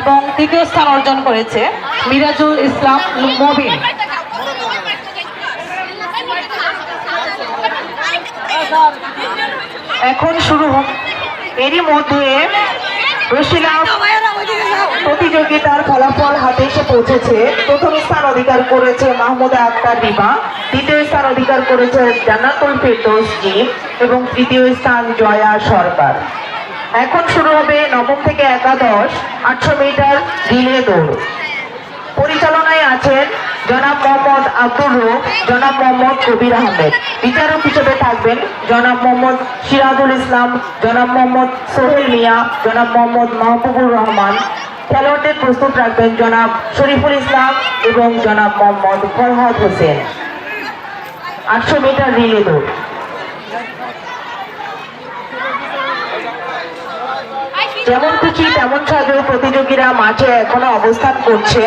এবং তৃতীয় স্থান অর্জন করেছে মিরাজুল ইসলাম মবিন। এখন শুরু এরই মধ্যে প্রতিযোগিতার ফলাফল হাতে এসে পৌঁছেছে। প্রথম স্থান অধিকার করেছে মাহমুদা আক্তার রিমা দ্বিতীয় স্থান অধিকার করেছে জান্নাতুল ফেরদৌস জিম এবং তৃতীয় স্থান জয়া সরকার। এখন শুরু হবে নবম থেকে একাদশ, আটশো মিটার রিলে দৌড়। পরিচালনায় আছেন জনাব মোহাম্মদ আব্দুর রুফ জনাব মোহাম্মদ কবির আহমেদ। বিচারক হিসেবে থাকবেন জনাব মোহাম্মদ সিরাজুল ইসলাম, জনাব মোহাম্মদ সোহেল মিয়া, জনাব মোহাম্মদ মাহবুবুর রহমান। খেলোয়াড়দের প্রস্তুত রাখবেন জনাব শরীফুল ইসলাম এবং জনাব মোহাম্মদ ফরহাদ হোসেন। আটশো মিটার রিলে দৌড়। যেমন খুশি তেমন সাজেও প্রতিযোগীরা মাঠে এখনও অবস্থান করছে।